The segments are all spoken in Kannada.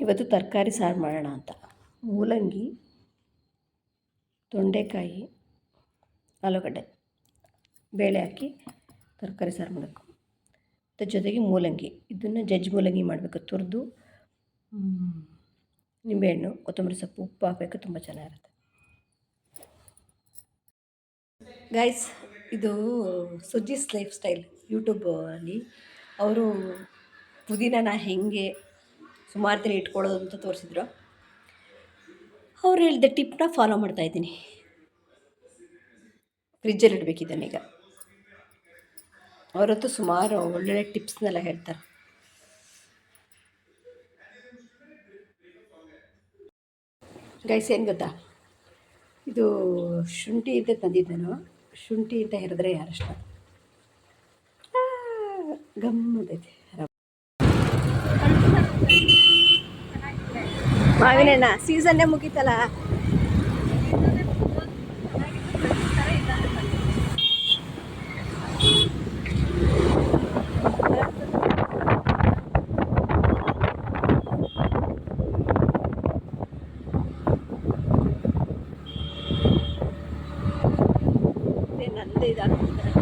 ಇವತ್ತು ತರಕಾರಿ ಸಾರು ಮಾಡೋಣ ಅಂತ. ಮೂಲಂಗಿ, ತೊಂಡೆಕಾಯಿ, ಆಲೂಗಡ್ಡೆ ಬೇಳೆ ಹಾಕಿ ತರಕಾರಿ ಸಾರು ಮಾಡಬೇಕು. ಮತ್ತು ಜೊತೆಗೆ ಮೂಲಂಗಿ. ಇದನ್ನು ಜಜ್ ಮೂಲಂಗಿ ಮಾಡಬೇಕು. ತುರಿದು ನಿಂಬೆಹಣ್ಣು, ಕೊತ್ತಂಬರಿ ಸೊಪ್ಪು, ಉಪ್ಪು ಹಾಕಬೇಕು. ತುಂಬ ಚೆನ್ನಾಗಿರುತ್ತೆ. ಗೈಸ್ ಇದು ಸುಜಿಸ್ ಲೈಫ್ ಸ್ಟೈಲ್ ಯೂಟ್ಯೂಬಲ್ಲಿ ಅವರು ಪುದೀನನ ಹೇಗೆ ಸುಮಾರು ದಿನ ಇಟ್ಕೊಳ್ಳೋದು ಅಂತ ತೋರಿಸಿದ್ರು. ಅವ್ರು ಹೇಳಿದ ಟಿಪ್ನ ಫಾಲೋ ಮಾಡ್ತಾಯಿದ್ದೀನಿ ಫ್ರಿಜ್ಜಲ್ಲಿ ಇಡಬೇಕಿದ್ದಾನೀಗ ಅವರಂತೂ ಸುಮಾರು ಒಳ್ಳೊಳ್ಳೆ ಟಿಪ್ಸ್ನೆಲ್ಲ ಹೇಳ್ತಾರೆ. ಗೈಸ್ ಏನು ಗೊತ್ತಾ? ಇದು ಶುಂಠಿ ಅಂತ ತಂದಿದ್ದೇನು ಶುಂಠಿ ಅಂತ ಹೇಳಿದ್ರೆ ಯಾರಷ್ಟ. ಗಮ್ಮದೈತೆ ಮಾವಿನ ಸೀಸನ್ನೇ ಮುಗೀತಲ್ಲ? ನಂದು ಇದಾಗ್ತಿದ್ದಾರೆ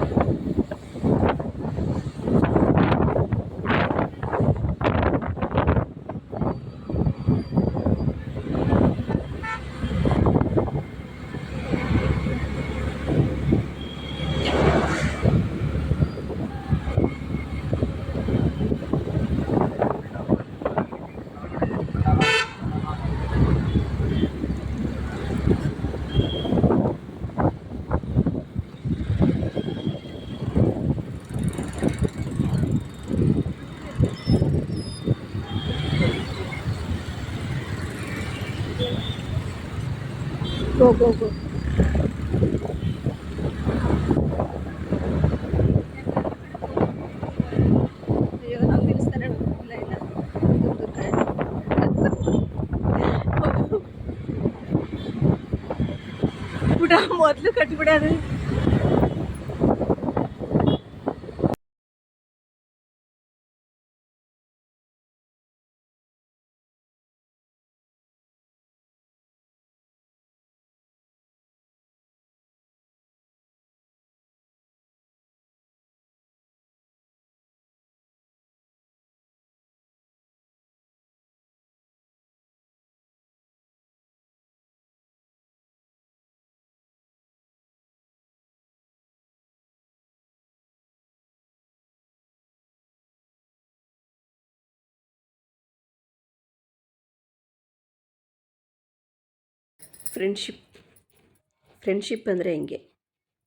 ಗೋ ಗೋ ಗೋ ಅಯ್ಯೋ ನಾವು ಫ್ರೆಂಡ್ಶಿಪ್ ಫ್ರೆಂಡ್ಶಿಪ್ ಅಂದರೆ ಹಿಂಗೆ?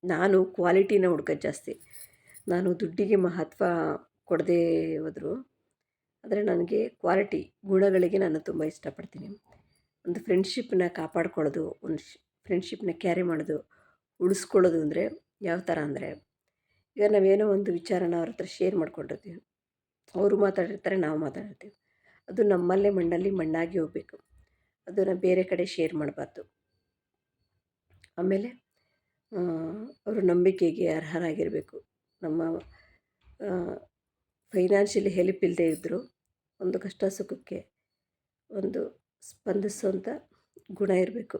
ನಾನು ಕ್ವಾಲಿಟಿನ ಹುಡ್ಕೋದು ಜಾಸ್ತಿ. ನಾನು ದುಡ್ಡಿಗೆ ಮಹತ್ವ ಕೊಡದೇ ಹೋದ್ರು. ಆದರೆ ನನಗೆ ಕ್ವಾಲಿಟಿ ಗುಣಗಳಿಗೆ ನಾನು ತುಂಬ ಇಷ್ಟಪಡ್ತೀನಿ. ಒಂದು ಫ್ರೆಂಡ್ಶಿಪ್ಪನ್ನ ಕಾಪಾಡ್ಕೊಳ್ಳೋದು, ಒಂದು ಫ್ರೆಂಡ್ಶಿಪ್ನ ಕ್ಯಾರಿ ಮಾಡೋದು, ಉಳಿಸ್ಕೊಳ್ಳೋದು ಅಂದರೆ ಯಾವ ಥರ ಅಂದರೆ, ಈಗ ನಾವೇನೋ ಒಂದು ವಿಚಾರನ ಅವ್ರ ಹತ್ರ ಶೇರ್ ಮಾಡ್ಕೊಂಡಿರ್ತೀವಿ. ಅವರು ಮಾತಾಡಿರ್ತಾರೆ, ನಾವು ಮಾತಾಡಿರ್ತೀವಿ. ಅದು ನಮ್ಮಲ್ಲೇ ಮಣ್ಣಲ್ಲಿ ಮಣ್ಣಾಗಿ ಹೋಗಬೇಕು. ಅದನ್ನು ಬೇರೆ ಕಡೆ ಶೇರ್ ಮಾಡಬಾರ್ದು. ಆಮೇಲೆ ಅವರು ನಂಬಿಕೆಗೆ ಅರ್ಹರಾಗಿರಬೇಕು. ನಮ್ಮ ಫೈನಾನ್ಷಿಯಲಿ ಹೆಲ್ಪ್ ಇಲ್ಲದೆ ಇದ್ದರೂ ಒಂದು ಕಷ್ಟ ಸುಖಕ್ಕೆ ಒಂದು ಸ್ಪಂದಿಸುವಂಥ ಗುಣ ಇರಬೇಕು.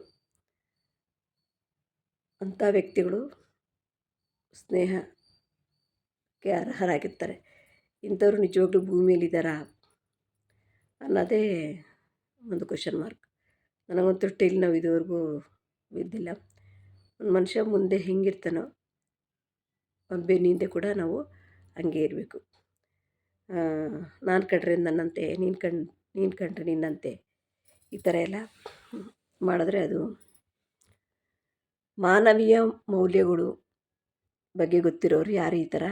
ಅಂಥ ವ್ಯಕ್ತಿಗಳು ಸ್ನೇಹಕ್ಕೆ ಅರ್ಹರಾಗಿರ್ತಾರೆ. ಇಂಥವ್ರು ನಿಜವಾಗ್ಲೂ ಭೂಮಿಯಲ್ಲಿದ್ದಾರಾ ಅನ್ನೋದೇ ಒಂದು ಕ್ವಶನ್ ಮಾರ್ಕ್ ನನಗಂತೂ ಟಿಲ್ ನಾವು ಇದುವರೆಗೂ ಬಿದ್ದಿಲ್ಲ. ಒಂದು ಮನುಷ್ಯ ಮುಂದೆ ಹೆಂಗಿರ್ತಾನೋ ಅವ್ನ ಬೆನ್ನಿಂದೆ ಕೂಡ ನಾವು ಹಂಗೆ ಇರಬೇಕು. ನಾನು ಕಂಡ್ರೆ ನನ್ನಂತೆ, ನೀನು ಕಂಡು, ನೀನು ಕಂಡ್ರೆ ನಿನ್ನಂತೆ, ಈ ಥರ ಎಲ್ಲ ಮಾಡಿದ್ರೆ ಅದು ಮಾನವೀಯ ಮೌಲ್ಯಗಳು ಬಗ್ಗೆ ಗೊತ್ತಿರೋರು ಯಾರು ಈ ಥರ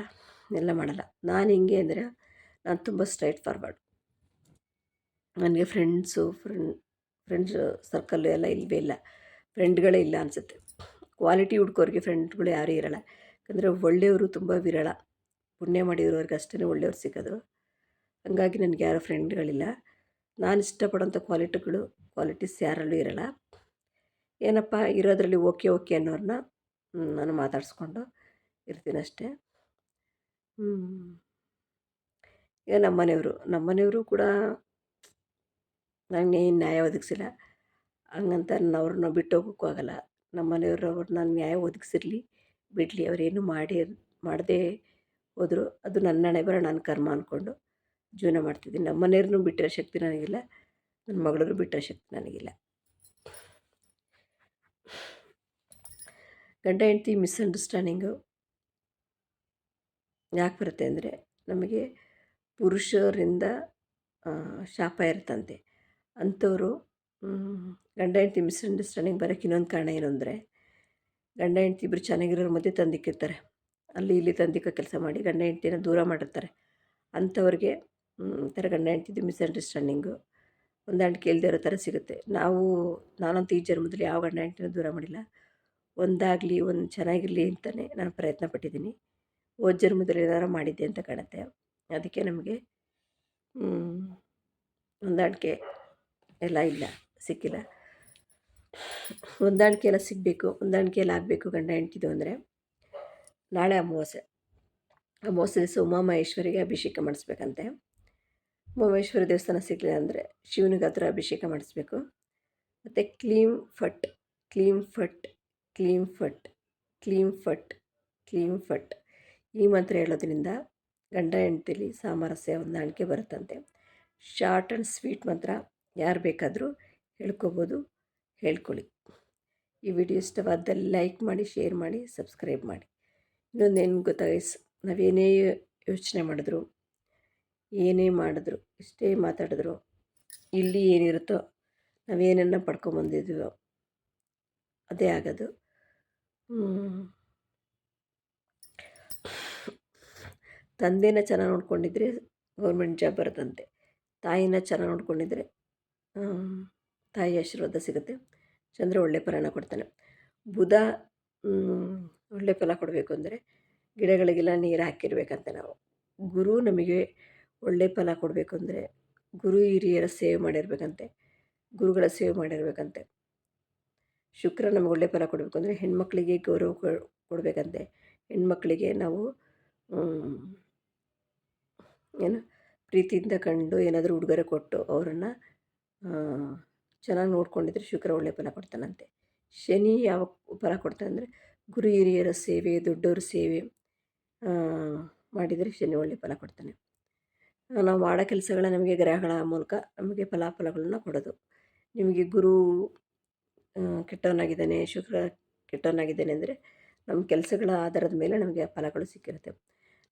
ಎಲ್ಲ ಮಾಡಲ್ಲ. ನಾನು ಹೆಂಗೆ ಅಂದರೆ ನಾನು ತುಂಬ ಸ್ಟ್ರೈಟ್ ಫಾರ್ವರ್ಡ್ ನನಗೆ ಫ್ರೆಂಡ್ಸು ಫ್ರೆಂಡ್ ಫ್ರೆಂಡ್ಸ್ ಸರ್ಕಲ್ಲು ಎಲ್ಲ ಇಲ್ಲವೇ ಇಲ್ಲ. ಫ್ರೆಂಡ್ಗಳೇ ಇಲ್ಲ ಅನಿಸುತ್ತೆ. ಕ್ವಾಲಿಟಿ ಹುಡ್ಕೋರಿಗೆ ಫ್ರೆಂಡ್ಗಳು ಯಾರೂ ಇರಲ್ಲ. ಯಾಕಂದರೆ ಒಳ್ಳೆಯವರು ತುಂಬ ವಿರಳ. ಪುಣ್ಯ ಮಾಡಿರೋರಿಗೆ ಅಷ್ಟೇ ಒಳ್ಳೆಯವ್ರು ಸಿಗೋದು. ಹಾಗಾಗಿ ನನಗೆ ಯಾರು ಫ್ರೆಂಡ್ಗಳಿಲ್ಲ. ನಾನು ಇಷ್ಟಪಡೋಂಥ ಕ್ವಾಲಿಟಿಗಳು, ಕ್ವಾಲಿಟೀಸ್ ಯಾರಲ್ಲೂ ಇರಲ್ಲ. ಏನಪ್ಪ, ಇರೋದರಲ್ಲಿ ಓಕೆ ಓಕೆ ಅನ್ನೋರನ್ನ ನಾನು ಮಾತಾಡಿಸ್ಕೊಂಡು ಇರ್ತೀನಿ ಅಷ್ಟೇ. ಈಗ ನಮ್ಮ ಮನೆಯವರು ಕೂಡ ನನಗೆ ನ್ಯಾಯ ಒದಗಿಸಿಲ್ಲ. ಹಂಗಂತ ನಾನು ಅವ್ರನ್ನ ಬಿಟ್ಟು ಹೋಗೋಕ್ಕೂ ಆಗಲ್ಲ. ನಮ್ಮ ಮನೆಯವರು ನಾನು ನ್ಯಾಯ ಒದಗಿಸಿರಲಿ, ಬಿಡಲಿ ಅವರೇನು ಮಾಡಿ, ಮಾಡದೇ ಹೋದರು, ಅದು ನನ್ನ ಹಣೆ ಬರ ನನ್ನ ಕರ್ಮ ಅಂದ್ಕೊಂಡು ಜೀವನ ಮಾಡ್ತಿದ್ದೀನಿ. ನಮ್ಮ ಮನೆಯವ್ರನ್ನೂ ಬಿಟ್ಟಿರೋ ಶಕ್ತಿ ನನಗಿಲ್ಲ, ನನ್ನ ಮಗಳೂ ಬಿಟ್ಟಿರೋ ಶಕ್ತಿ ನನಗಿಲ್ಲ. ಗಂಡ, ಹೆಂಡ್ತಿ ಮಿಸ್ಅಂಡರ್ಸ್ಟ್ಯಾಂಡಿಂಗು ಯಾಕೆ ಬರುತ್ತೆ ಅಂದರೆ, ನಮಗೆ ಪುರುಷರಿಂದ ಶಾಪ ಇರುತ್ತಂತೆ. ಅಂಥವರು ಗಂಡ, ಹೆಂಡ್ತಿ ಮಿಸ್ಅಂಡರ್ಸ್ಟ್ಯಾಂಡಿಂಗ್ ಬರೋಕ್ಕೆ ಇನ್ನೊಂದು ಕಾರಣ ಏನು ಅಂದರೆ, ಗಂಡ, ಹೆಂಡ್ತಿ ಇಬ್ಬರು ಚೆನ್ನಾಗಿರೋರ ಮಧ್ಯೆ ತಂದಿಕ್ಕಿರ್ತಾರೆ. ಅಲ್ಲಿ ಇಲ್ಲಿ ತಂದಿಕ್ಕ ಕೆಲಸ ಮಾಡಿ ಗಂಡ, ಹೆಂಡ್ತಿನ ದೂರ ಮಾಡಿರ್ತಾರೆ. ಅಂಥವ್ರಿಗೆ ಈ ಥರ ಗಂಡ ಹೆಂಡ್ತಿದ್ದು ಮಿಸ್ಅಂಡರ್ಸ್ಟ್ಯಾಂಡಿಂಗು ಹೊಂದಾಣಿಕೆ ಇಲ್ಲದೆ ಇರೋ ಥರ ಸಿಗುತ್ತೆ. ನಾವು, ನಾನಂತೂ ಈ ಜನ್ಮದಲ್ಲಿ ಯಾವ ಗಂಡ, ಹೆಂಡ್ತಿನ ದೂರ ಮಾಡಿಲ್ಲ. ಒಂದಾಗಲಿ, ಒಂದು ಚೆನ್ನಾಗಿರಲಿ ಅಂತಲೇ ನಾನು ಪ್ರಯತ್ನ ಪಟ್ಟಿದ್ದೀನಿ. ಓದ್ ಜನ್ಮದಲ್ಲಿ ಏನಾರು ಮಾಡಿದ್ದೆ ಅಂತ ಕಾಣುತ್ತೆ. ಅದಕ್ಕೆ ನಮಗೆ ಹೊಂದಾಣಿಕೆ ಎಲ್ಲ ಇಲ್ಲ. ಸಿಕ್ಕಿಲ್ಲ. ಹೊಂದಾಣಿಕೆ ಎಲ್ಲ ಸಿಗಬೇಕು ಹೊಂದಾಣಿಕೆ ಎಲ್ಲ ಆಗಬೇಕು ಗಂಡ ಹೆಂಡ್ತಿದು ಅಂದರೆ. ನಾಳೆ ಅಮಾವಾಸ್ಯೆ. ಅಮಾವಾಸ್ಯೆ ದಿವಸ ಉಮಾಮಹೇಶ್ವರಿಗೆ ಅಭಿಷೇಕ ಮಾಡಿಸ್ಬೇಕಂತೆ. ಉಮಾಮಹೇಶ್ವರಿ ದೇವಸ್ಥಾನ ಸಿಗಲಿಲ್ಲ ಅಂದರೆ ಶಿವನಿಗೆ ಹತ್ರ ಅಭಿಷೇಕ ಮಾಡಿಸ್ಬೇಕು. ಮತ್ತು ಕ್ಲೀಮ್ ಫಟ್ ಕ್ಲೀಮ್ ಫಟ್ ಕ್ಲೀಮ್ ಫಟ್ ಕ್ಲೀಮ್ ಫಟ್ ಕ್ಲೀಮ್ ಫಟ್. ಈ ಮಂತ್ರ ಹೇಳೋದ್ರಿಂದ ಗಂಡ ಹೆಂಡ್ತಿಲಿ ಸಾಮರಸ್ಯ, ಹೊಂದಾಣಿಕೆ ಬರುತ್ತಂತೆ. ಶಾರ್ಟ್ ಆ್ಯಂಡ್ ಸ್ವೀಟ್ ಮಂತ್ರ ಯಾರು ಬೇಕಾದರೂ ಹೇಳ್ಕೊಬೋದು, ಹೇಳ್ಕೊಳ್ಳಿ. ಈ ವಿಡಿಯೋ ಇಷ್ಟವಾದಲ್ಲಿ ಲೈಕ್ ಮಾಡಿ, ಶೇರ್ ಮಾಡಿ, ಸಬ್ಸ್ಕ್ರೈಬ್ ಮಾಡಿ. ಇನ್ನೊಂದೇನು ಗೊತ್ತಾ ಗೈಸ್, ನಾವೇನೇ ಯೋಚನೆ ಮಾಡಿದ್ರು, ಏನೇ ಮಾಡಿದ್ರು ಎಷ್ಟೇ ಮಾತಾಡಿದ್ರು, ಇಲ್ಲಿ ಏನಿರುತ್ತೋ ನಾವೇನನ್ನ ಪಡ್ಕೊಂಬಂದಿದ್ದೀವೋ ಅದೇ ಆಗೋದು. ತಂದೆನ ಚೆನ್ನಾಗಿ ನೋಡ್ಕೊಂಡಿದ್ರೆ ಗೌರ್ಮೆಂಟ್ ಜಾಬ್ ಬರುತ್ತಂತೆ, ತಾಯಿನ ಚೆನ್ನಾಗಿ ನೋಡ್ಕೊಂಡಿದ್ರೆ ತಾಯಿ ಆಶೀರ್ವಾದ ಸಿಗುತ್ತೆ. ಚಂದ್ರ ಒಳ್ಳೆ ಫಲನ ಕೊಡ್ತಾನೆ. ಬುಧ ಒಳ್ಳೆ ಫಲ ಕೊಡಬೇಕು ಅಂದರೆ ಗಿಡಗಳಿಗೆಲ್ಲ ನೀರು ಹಾಕಿರ್ಬೇಕಂತೆ ನಾವು. ಗುರು ನಮಗೆ ಒಳ್ಳೆ ಫಲ ಕೊಡಬೇಕು ಅಂದರೆ ಗುರು ಹಿರಿಯರ ಸೇವೆ ಮಾಡಿರ್ಬೇಕಂತೆ. ಗುರುಗಳ ಸೇವೆ ಮಾಡಿರ್ಬೇಕಂತೆ. ಶುಕ್ರ ನಮಗೆ ಒಳ್ಳೆ ಫಲ ಕೊಡಬೇಕು ಅಂದರೆ ಹೆಣ್ಮಕ್ಳಿಗೆ ಗೌರವ ಕೊಡಬೇಕಂತೆ. ಹೆಣ್ಮಕ್ಳಿಗೆ ನಾವು ಏನು ಪ್ರೀತಿಯಿಂದ ಕಂಡು ಏನಾದರೂ ಉಡುಗೊರೆ ಕೊಟ್ಟು ಅವರನ್ನು ಚೆನ್ನಾಗಿ ನೋಡ್ಕೊಂಡಿದ್ರೆ ಶುಕ್ರ ಒಳ್ಳೆ ಫಲ ಕೊಡ್ತಾನಂತೆ. ಶನಿ ಯಾವ ಫಲ ಕೊಡ್ತಾನೆ ಅಂದರೆ ಗುರು ಹಿರಿಯರ ಸೇವೆ, ದೊಡ್ಡವ್ರ ಸೇವೆ ಮಾಡಿದರೆ ಶನಿ ಒಳ್ಳೆ ಫಲ ಕೊಡ್ತಾನೆ. ನಾವು ಮಾಡೋ ಕೆಲಸಗಳ ನಮಗೆ ಗ್ರಹಗಳ ಮೂಲಕ ನಮಗೆ ಫಲಾಫಲಗಳನ್ನ ಕೊಡೋದು. ನಿಮಗೆ ಗುರು ಕೆಟ್ಟವನಾಗಿದ್ದಾನೆ, ಶುಕ್ರ ಕೆಟ್ಟವನಾಗಿದ್ದಾನೆ ಅಂದರೆ ನಮ್ಮ ಕೆಲಸಗಳ ಆಧಾರದ ಮೇಲೆ ನಮಗೆ ಫಲಗಳು ಸಿಕ್ಕಿರುತ್ತೆ.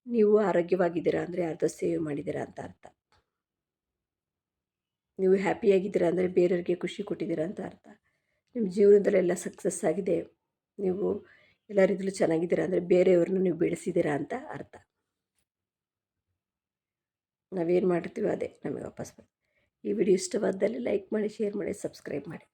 ನೀವು ಆರೋಗ್ಯವಾಗಿದ್ದೀರಾ ಅಂದರೆ ಅರ್ಧ ಸೇವೆ ಮಾಡಿದ್ದೀರಾ ಅಂತ ಅರ್ಥ. ನೀವು ಹ್ಯಾಪಿಯಾಗಿದ್ದೀರಾ ಅಂದರೆ ಬೇರೆಯವ್ರಿಗೆ ಖುಷಿ ಕೊಟ್ಟಿದ್ದೀರಾ ಅಂತ ಅರ್ಥ. ನಿಮ್ಮ ಜೀವನದಲ್ಲೆಲ್ಲ ಸಕ್ಸಸ್ ಆಗಿದೆ. ನೀವು ಎಲ್ಲ ರೀತಿಯಲ್ಲೂ ಚೆನ್ನಾಗಿದ್ದೀರಾ ಅಂದರೆ ಬೇರೆಯವ್ರನ್ನ ನೀವು ಬೆಳೆಸಿದ್ದೀರಾ ಅಂತ ಅರ್ಥ. ನಾವೇನು ಮಾಡಿರ್ತೀವೋ ಅದೇ ನಮಗೆ ವಾಪಸ್ ಬರುತ್ತೆ ಈ ವಿಡಿಯೋ ಇಷ್ಟವಾದಲ್ಲಿ ಲೈಕ್ ಮಾಡಿ ಶೇರ್ ಮಾಡಿ ಸಬ್ಸ್ಕ್ರೈಬ್ ಮಾಡಿ.